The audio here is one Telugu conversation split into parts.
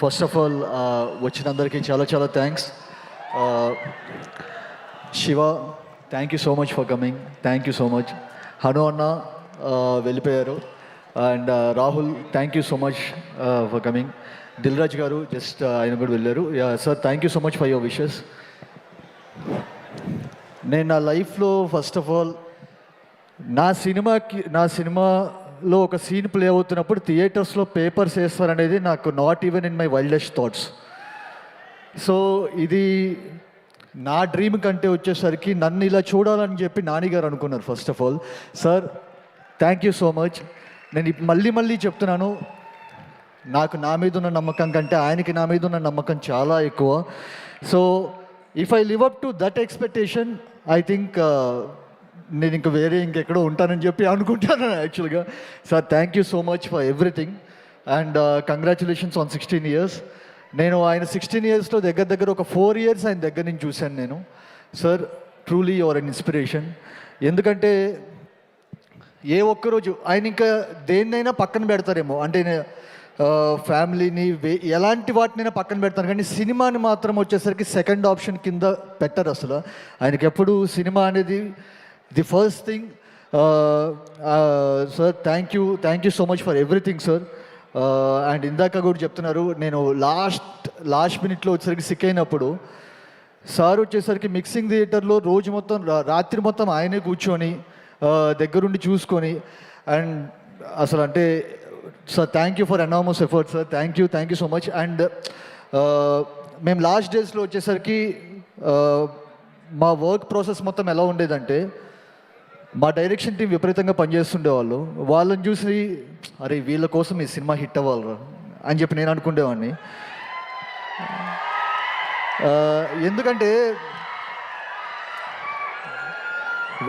ఫస్ట్ ఆఫ్ ఆల్ వచ్చినందరికీ చాలా చాలా thanks Siva thank you so much for coming thank you so much Hanu అన్న వెళ్ళిపోయారు. And Rahul thank you so much for coming Dilraj గారు జస్ట్ uh, ఆయన కూడా వెళ్ళారు. Sir thank you so much for your wishes నేను నా లైఫ్లో ఫస్ట్ ఆఫ్ ఆల్ నా సినిమాకి నా సినిమా లో ఒక సీన్ ప్లే అవుతున్నప్పుడు థియేటర్స్లో పేపర్స్ వేస్తారనేది నాకు not even in my wildest thoughts so ఇది నా డ్రీమ్ కంటే వచ్చేసరికి నన్ను ఇలా చూడాలని చెప్పి నానిగారు అనుకున్నారు first of all sir thank you so much నేను మళ్ళీ మళ్ళీ చెప్తున్నాను. నాకు నా మీద ఉన్న నమ్మకం కంటే ఆయనకి నా మీద ఉన్న నమ్మకం చాలా ఎక్కువ. So if I live up to that expectation I think నేను ఇంక వేరే ఇంకెక్కడో ఉంటానని చెప్పి అనుకుంటాను యాక్చువల్గా. Sir thank you so much for everything and congratulations on sixteen years నేను ఆయన సిక్స్టీన్ ఇయర్స్లో దగ్గర దగ్గర ఒక ఫోర్ ఇయర్స్ ఆయన దగ్గర నుంచి చూశాను నేను. Sir truly your an inspiration ఎందుకంటే ఏ ఒక్కరోజు ఆయన ఇంకా దేన్నైనా పక్కన పెడతారేమో. అంటే uh, ఫ్యామిలీని వే- ఎలాంటి వాటినైనా పక్కన పెడతాను కానీ సినిమాని మాత్రం వచ్చేసరికి సెకండ్ ఆప్షన్ కింద పెట్టరు అసలు. ఆయనకి ఎప్పుడు సినిమా అనేది the first thing sir thank you thank you so much for everything sir and ఇందాక కూడా చెప్తున్నారు నేను లాస్ట్ లాస్ట్ మినిట్లో వచ్చేసరికి సిక్ అయినప్పుడు సార్ వచ్చేసరికి మిక్సింగ్ థియేటర్లో రోజు మొత్తం రాత్రి మొత్తం ఆయనే కూర్చొని uh, దగ్గరుండి చూసుకొని అండ్ అసలు అంటే sir thank you for enormous effort sir thank you thank you so much and మేము లాస్ట్ డేస్లో వచ్చేసరికి uh, మా వర్క్ ప్రాసెస్ మొత్తం ఎలా ఉండేదంటే మా డైరెక్షన్ టీం విపరీతంగా పనిచేస్తుండేవాళ్ళు. వాళ్ళని చూసి అరే వీళ్ళ కోసం ఈ సినిమా హిట్ అవ్వాలి అని చెప్పి నేను అనుకునేవాడిని ఎందుకంటే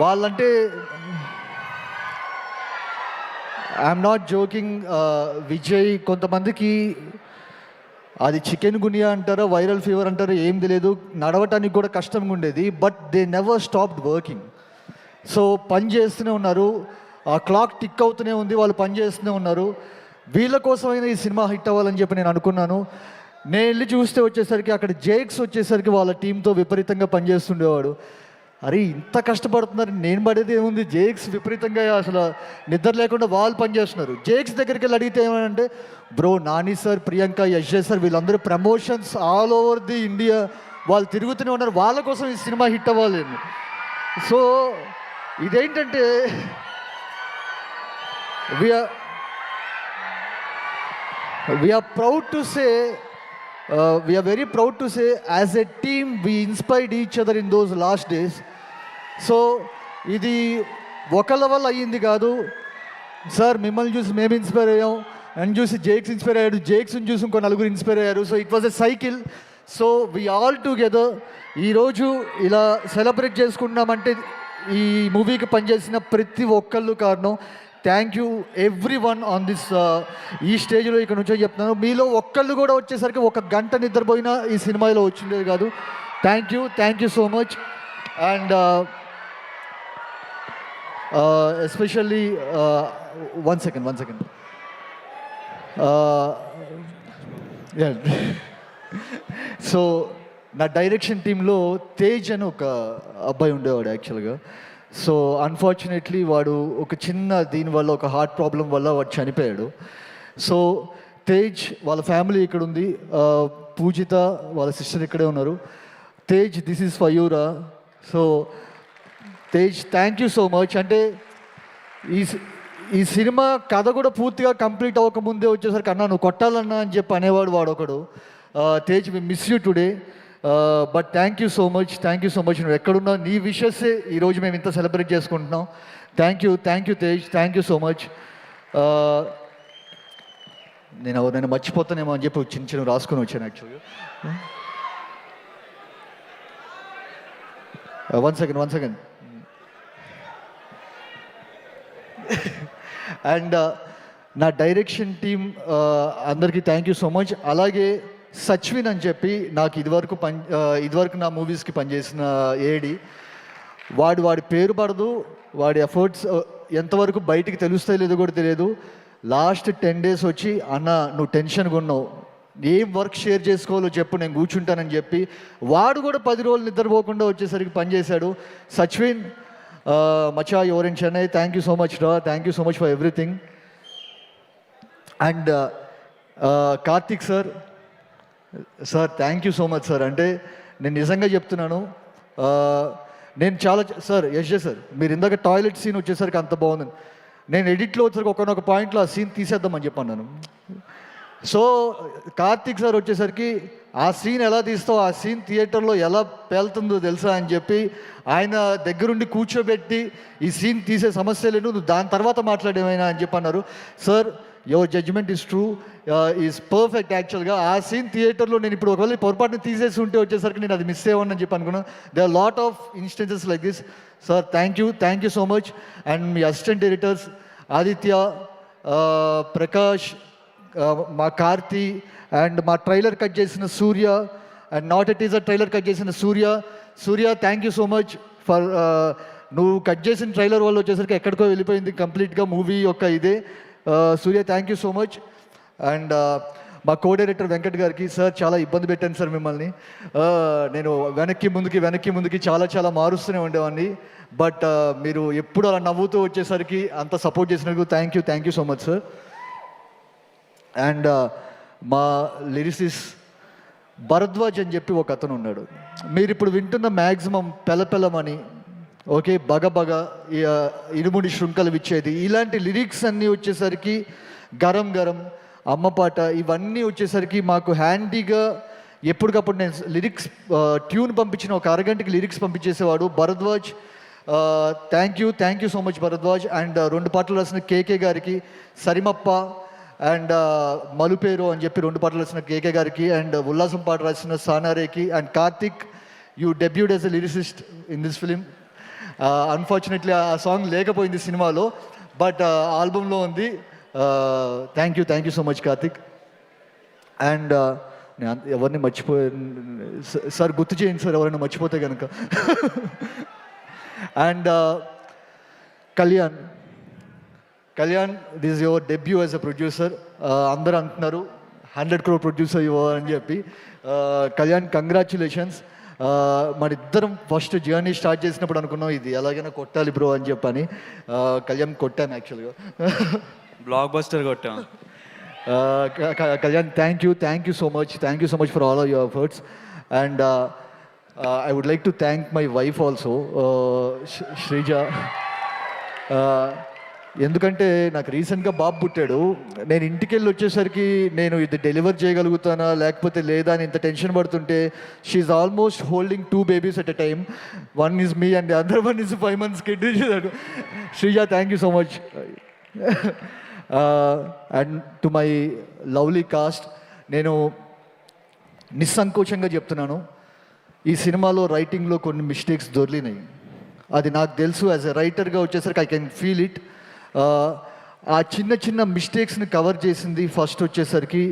వాళ్ళంటే ఐఎమ్ నాట్ జోకింగ్ విజయ్ కొంతమందికి అది చికెన్ గునియా అంటారో వైరల్ ఫీవర్ అంటారో ఏం తెలియదు. నడవటానికి కూడా కష్టంగా ఉండేది but they never stopped working so పని చేస్తూనే ఉన్నారు. ఆ క్లాక్ టిక్ అవుతూనే ఉంది వాళ్ళు పని చేస్తూనే ఉన్నారు. వీళ్ళ కోసమైనా ఈ సినిమా హిట్ అవ్వాలని చెప్పి నేను అనుకున్నాను. నేను వెళ్ళి చూస్తే వచ్చేసరికి అక్కడ జేక్స్ వచ్చేసరికి వాళ్ళ టీంతో విపరీతంగా పనిచేస్తుండేవాడు అరే ఇంత కష్టపడుతున్నారు నేను పడేది ఏముంది? జేక్స్ విపరీతంగా అసలు నిద్ర లేకుండా వాళ్ళు పనిచేస్తున్నారు జేక్స్ దగ్గరికి వెళ్ళి అడిగితే ఏమంటే bro Nani sir Priyanka Yash sir వీళ్ళందరూ promotions all over the India. వాళ్ళు తిరుగుతూనే ఉన్నారు. వాళ్ళ కోసం ఈ సినిమా హిట్ అవ్వాలి సో ఇదేంటంటే we are we are proud to say uh, we are very proud to say as a team we inspired each other in so ఇది ఒకళ్ళ వల్ల అయ్యింది కాదు. సార్ మిమ్మల్ని చూసి మేము ఇన్స్పైర్ అయ్యాం. నన్ను చూసి జేక్స్ ఇన్స్పైర్ అయ్యాడు. జేక్స్ని చూసి ఇంకో నలుగురు ఇన్స్పైర్ అయ్యారు. So it was a cycle so we all together ఈరోజు ఇలా సెలబ్రేట్ చేసుకుంటున్నామంటే ఈ మూవీకి పనిచేసిన ప్రతి ఒక్కళ్ళు కారణం. Thank you every one on this ఈ స్టేజ్లో ఇక్కడ నుంచో చెప్తున్నాను. మీలో ఒక్కళ్ళు కూడా వచ్చేసరికి ఒక గంట నిద్రపోయినా ఈ సినిమాలో వచ్చిండేది కాదు. Thank you thank you so much and especially one second one second so నా డైరెక్షన్ టీంలో తేజ్ అని ఒక అబ్బాయి ఉండేవాడు యాక్చువల్గా సో అన్ఫార్చునేట్లీ వాడు ఒక చిన్న దీని వల్ల ఒక హార్ట్ ప్రాబ్లం వల్ల వాడు చనిపోయాడు. సో తేజ్ వాళ్ళ ఫ్యామిలీ ఇక్కడ ఉంది. పూజిత వాళ్ళ సిస్టర్ ఇక్కడే ఉన్నారు. Tej this is ఫయూరా so Tej thank you so much అంటే ఈ ఈ సినిమా కథ కూడా పూర్తిగా కంప్లీట్ అవ్వకముందే వచ్చేసరికి అన్నా నువ్వు కొట్టాలన్నా అని చెప్పి అనేవాడు వాడు ఒకడు Tej we miss you today but thank you so much thank you so much నువ్వు ఎక్కడున్నావు? నీ విషెస్సే ఈరోజు మేము ఇంత సెలబ్రేట్ చేసుకుంటున్నాం. Thank you thank you Tej thank you so much నేను నేను మర్చిపోతానేమో అని చెప్పి చిన్న చిన్న రాసుకొని వచ్చాను యాక్చువల్గా one second one second and నా డైరెక్షన్ టీం uh, అందరికీ థ్యాంక్ యూ సో మచ్ అలాగే సచ్విన్ అని చెప్పి నాకు ఇదివరకు పని ఇదివరకు నా మూవీస్కి పనిచేసిన ఏడి వాడు వాడి పేరు పడదు వాడి ఎఫర్ట్స్ ఎంతవరకు బయటికి తెలుస్తాయో లేదో కూడా తెలియదు. లాస్ట్ టెన్ డేస్ వచ్చి అన్న నువ్వు టెన్షన్గా ఉన్నావు ఏం వర్క్ షేర్ చేసుకోవాలో చెప్పు నేను కూర్చుంటానని చెప్పి. వాడు కూడా పది రోజులు నిద్రపోకుండా వచ్చేసరికి పనిచేశాడు. సచ్విన్ మచా your in Chennai thank you so much రా thank you so much for everything and Karthik sir sir thank you so much sir అంటే నేను నిజంగా చెప్తున్నాను నేను చాలా సార్ యశ్ సార్ మీరు ఇందాక టాయిలెట్ సీన్ వచ్చేసరికి అంత బాగుంది. నేను ఎడిట్లో వచ్చేసరికి ఒకనొక పాయింట్లో ఆ సీన్ తీసేద్దామని చెప్పాను సో కార్తిక్ సార్ వచ్చేసరికి ఆ సీన్ ఎలా తీస్తావు ఆ సీన్ థియేటర్లో ఎలా పేలుతుందో తెలుసా అని చెప్పి ఆయన దగ్గరుండి కూర్చోబెట్టి ఈ సీన్ తీసే సమస్య లేదు దాని తర్వాత మాట్లాడేమైనా అని చెప్పి అన్నారు sir your judgment is true is perfect యాక్చువల్గా ఆ సీన్ థియేటర్లో నేను ఇప్పుడు ఒకవేళ పొరపాటున తీసేసి ఉంటే వచ్చేసరికి నేను అది మిస్ అయ్యాను చెప్పి అనుకున్నాను. They are lot of instances like this sir thank you thank you so much and my assistant editors Aditya Prakash మా కార్తి అండ్ మా ట్రైలర్ కట్ చేసిన Surya and not at is a trailer cut చేసిన Surya Surya thank you so much for నువ్వు కట్ చేసిన ట్రైలర్ వల్ల వచ్చేసరికి ఎక్కడికో వెళ్ళిపోయింది కంప్లీట్గా మూవీ యొక్క ఇదే. Surya thank you so much and మా కో డైరెక్టర్ వెంకట్ గారికి సార్ చాలా ఇబ్బంది పెట్టాను సార్ మిమ్మల్ని. Uh, నేను వెనక్కి ముందుకి వెనక్కి ముందుకి చాలా చాలా మారుస్తూనే ఉండేవాడిని. బట్ uh, మీరు ఎప్పుడు అలా నవ్వుతూ వచ్చేసరికి అంత సపోర్ట్ చేసినందుకు thank you thank you so much sir and మా లిరిసిస్ భరద్వాజ్ అని చెప్పి ఒక అతను ఉన్నాడు. మీరు ఇప్పుడు వింటున్న మ్యాక్సిమం పెలపెలమని ఓకే బగ బగ ఈ, శృంఖలు ఇచ్చేది ఇలాంటి లిరిక్స్ అన్నీ వచ్చేసరికి గరం గరం అమ్మపాట ఇవన్నీ వచ్చేసరికి మాకు హ్యాండీగా ఎప్పటికప్పుడు నేను లిరిక్స్ ట్యూన్ పంపించిన ఒక అరగంటకి lyrics పంపించేసేవాడు Bharadwaj. Thank you thank you so much Bharadwaj. And రెండు పాటలు రాసిన కేకే గారికి సరిమప్ప అండ్ మలుపేరు అని చెప్పి రెండు పాటలు రాసిన కేకే గారికి అండ్ ఉల్లాసం పాట రాసిన సానారేకి and Karthik you debuted as a lyricist in this film. Unfortunately ఆ సాంగ్ లేకపోయింది సినిమాలో బట్ ఆల్బంలో ఉంది. Thank you thank you so much Karthik and ఎవరిని మర్చిపో సార్ గుర్తు చేయండి సార్ ఎవరైనా మర్చిపోతే కనుక and Kalyan. Kalyan this your debut as a producer అందరూ అంటున్నారు హండ్రెడ్ క్రోర్ ప్రొడ్యూసర్ యువర్ అని చెప్పి. కళ్యాణ్ కంగ్రాచులేషన్స్ మన ఇద్దరం ఫస్ట్ జర్నీ స్టార్ట్ చేసినప్పుడు అనుకున్నాం ఇది ఎలాగైనా కొట్టాలి బ్రో అని చెప్పని. కళ్యాణ్ కొట్టాను యాక్చువల్గా బ్లాక్ బస్టర్ కొట్టాం Kalyan thank you thank you so much thank you so much for all your efforts and I would like to thank my wife also Srija ఎందుకంటే నాకు రీసెంట్గా బాబు పుట్టాడు. నేను ఇంటికి వెళ్ళి వచ్చేసరికి నేను ఇది డెలివర్ చేయగలుగుతానా లేకపోతే లేదా అని ఇంత టెన్షన్ పడుతుంటే she almost holding two babies at a time one is me and other one is five months kid Srija thank you so much and to my lovely cast నేను నిస్సంకోచంగా చెప్తున్నాను. ఈ సినిమాలో రైటింగ్లో కొన్ని మిస్టేక్స్ దొరికినాయి. అది నాకు తెలుసు యాజ్ ఎ రైటర్గా వచ్చేసరికి ఐ కెన్ ఫీల్ ఇట్ ఆ చిన్న చిన్న మిస్టేక్స్ని కవర్ చేసింది ఫస్ట్ వచ్చేసరికి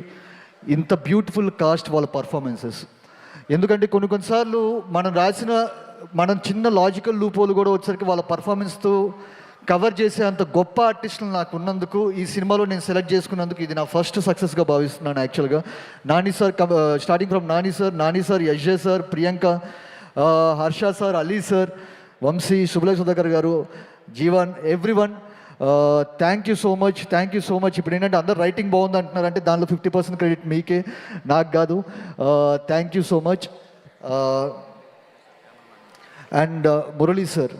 ఇంత బ్యూటిఫుల్ కాస్ట్ వాళ్ళ పర్ఫార్మెన్సెస్ ఎందుకంటే కొన్ని కొన్నిసార్లు మనం రాసిన మనం చిన్న లాజికల్ లూపోలు కూడా వచ్చేసరికి వాళ్ళ పర్ఫార్మెన్స్తో కవర్ చేసే అంత గొప్ప ఆర్టిస్టులు నాకు ఉన్నందుకు ఈ సినిమాలో నేను సెలెక్ట్ చేసుకున్నందుకు ఇది నా ఫస్ట్ సక్సెస్గా భావిస్తున్నాను యాక్చువల్గా Nani sir starting from Nani sir Nani sir Yajje sir Priyanka Harsha sir Ali sir Vamsi Shubhalaya Sudhakar garu Jeevan everyone thank you so much thank you so much ఇప్పుడు ఏంటంటే అందరు రైటింగ్ బాగుంది అంటున్నారంటే దానిలో ఫిఫ్టీ పర్సెంట్ క్రెడిట్ మీకే నాకు కాదు. Thank you so much and Murali sir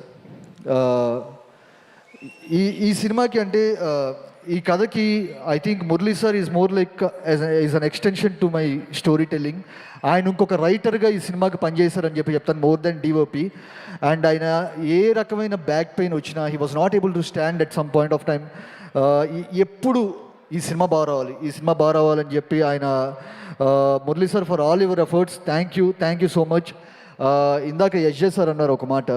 ఈ ఈ సినిమాకి అంటే ఈ కథకి I think Murali sir is more like is an extension to my storytelling ఆయన ఇంకొక రైటర్గా ఈ సినిమాకి పనిచేశారని చెప్పి చెప్తాను మోర్ దెన్ డిఓపి అండ్ ఆయన ఏ రకమైన బ్యాక్ పెయిన్ వచ్చినా he was not able to stand at some point of time ఎప్పుడు ఈ సినిమా బాగా రావాలి ఈ సినిమా బాగా రావాలని చెప్పి ఆయన Murali sir for all your efforts thank you thank you so much ఇందాక యజ్జే సార్ అన్నారు ఒక మాట.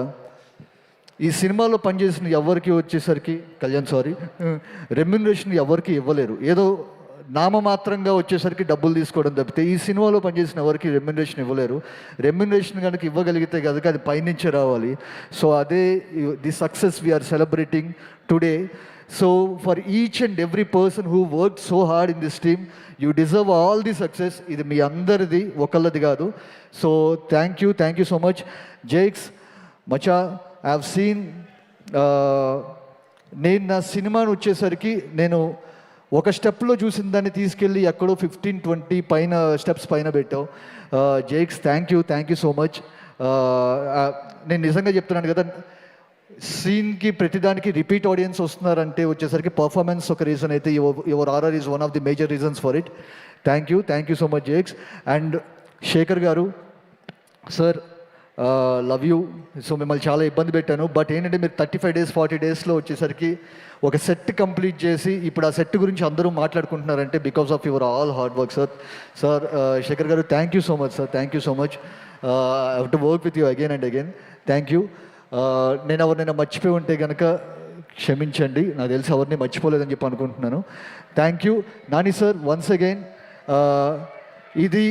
ఈ సినిమాలో పనిచేసిన ఎవరికి వచ్చేసరికి కళ్యాణ్ సారీ రెమ్యునరేషన్ ఎవరికి ఇవ్వలేరు. ఏదో నామమాత్రంగా వచ్చేసరికి డబ్బులు తీసుకోవడం తప్పితే ఈ సినిమాలో పనిచేసిన ఎవరికి రెమ్యునరేషన్ ఇవ్వలేరు. రెమ్యునరేషన్ కనుక ఇవ్వగలిగితే కనుక అది పైనుంచి రావాలి. సో అదే the success we are celebrating today so for each and every person who work so hard in this team you deserve all the success ఇది మీ అందరిది ఒకళ్ళది కాదు. So thank you thank you so much జైక్స్ మచా హ్యావ్ సీన్ uh, నేను నా సినిమాను వచ్చేసరికి నేను ఒక స్టెప్లో చూసిన దాన్ని తీసుకెళ్ళి ఎక్కడో ఫిఫ్టీన్ ట్వంటీ పైన స్టెప్స్ పైన పెట్టావు. Jakes thank you thank you so much నేను నిజంగా చెప్తున్నాను కదా సీన్కి ప్రతిదానికి రిపీట్ ఆడియన్స్ వస్తున్నారంటే వచ్చేసరికి పర్ఫార్మెన్స్ ఒక రీజన్ అయితే your RR is one of the major reasons for it thank you thank you so much Jakes and Shekhar garu sir love you so మిమ్మల్ని చాలా ఇబ్బంది పెట్టాను. బట్ ఏంటంటే మీరు థర్టీ ఫైవ్ డేస్ ఫార్టీ డేస్లో వచ్చేసరికి ఒక సెట్ కంప్లీట్ చేసి ఇప్పుడు ఆ సెట్ గురించి అందరూ మాట్లాడుకుంటున్నారంటే because of your all hard work sir sir Shekhar garu thank you so much sir thank you so much I to work with you again and again thank you నేను ఎవరినైనా మర్చిపోయి ఉంటే కనుక క్షమించండి. నాకు తెలిసి ఎవరిని మర్చిపోలేదని చెప్పి అనుకుంటున్నాను. Thank you Nani sir once again ఇది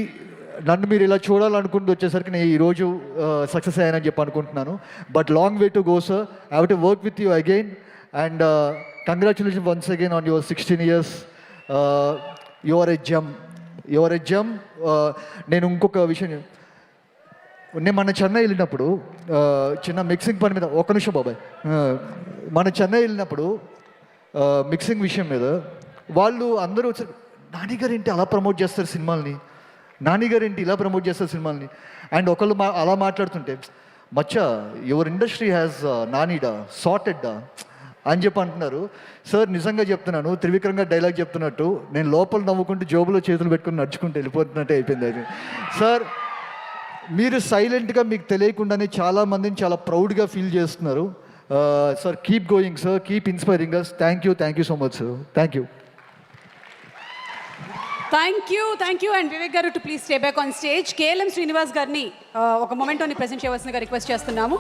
నన్ను మీరు ఇలా చూడాలనుకుంటూ వచ్చేసరికి నేను ఈరోజు సక్సెస్ అయ్యానని చెప్పి అనుకుంటున్నాను. But long way to go sir I have to work with you again and congratulation once again on your sixteen years your a gem your a జమ్ నేను ఇంకొక విషయం నేను మన చెన్నై వెళ్ళినప్పుడు చిన్న మిక్సింగ్ పని మీద ఒక్క నిమిషం బాబాయ్. మన చెన్నై వెళ్ళినప్పుడు మిక్సింగ్ విషయం మీద వాళ్ళు అందరూ వచ్చారు నానిగారు ఏంటి అలా ప్రమోట్ చేస్తారు సినిమాల్ని? నానిగారు ఏంటి ఇలా ప్రమోట్ చేస్తారు సినిమాల్ని. అండ్ ఒకళ్ళు మా అలా మాట్లాడుతుంటే మచ్చ యువర్ ఇండస్ట్రీ హ్యాస్ uh, నానిడా సార్టెడ్డా అని చెప్పి అంటున్నారు. సార్ నిజంగా చెప్తున్నాను త్రివిక్రంగా డైలాగ్ చెప్తున్నట్టు నేను లోపల నవ్వుకుంటూ జోబులో చేతులు పెట్టుకుని నడుచుకుంటూ వెళ్ళిపోతున్నట్టే అయిపోయింది అది. సార్ మీరు సైలెంట్గా మీకు తెలియకుండానే చాలామందిని చాలా ప్రౌడ్గా ఫీల్ చేస్తున్నారు. Uh, sir keep going sir keep inspiring us thank you thank you so much sir thank you thank you thank you and Vivek garu to please stay back on stage KLM Srinivas గారిని ఒక మొమెంటోని ప్రెసెంట్ చేయవలసిందిగా రిక్వెస్ట్ చేస్తున్నాము.